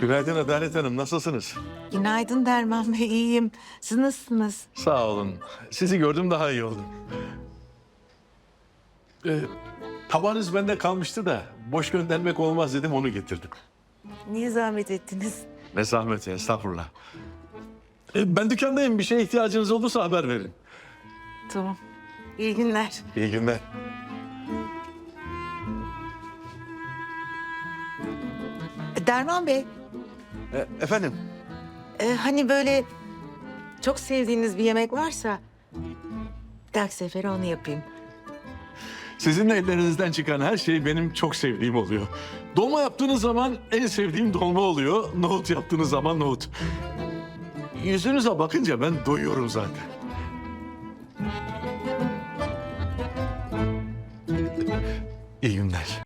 Günaydın Adalet Hanım, nasılsınız? Günaydın Derman Bey, iyiyim. Siz nasılsınız? Sağ olun. Sizi gördüm daha iyi oldum. Ee, tabağınız bende kalmıştı da boş göndermek olmaz dedim onu getirdim. Niye zahmet ettiniz? Ne zahmeti estağfurullah. Ee, ben dükkandayım bir şeye ihtiyacınız olursa haber verin. Tamam. İyi günler. İyi günler. Derman Bey, E, efendim? e, hani böyle çok sevdiğiniz bir yemek varsa... ...bir dahaki sefere onu yapayım. Sizin ellerinizden çıkan her şey benim çok sevdiğim oluyor. Dolma yaptığınız zaman en sevdiğim dolma oluyor. Nohut yaptığınız zaman nohut. Yüzünüze bakınca ben doyuyorum zaten. İyi günler.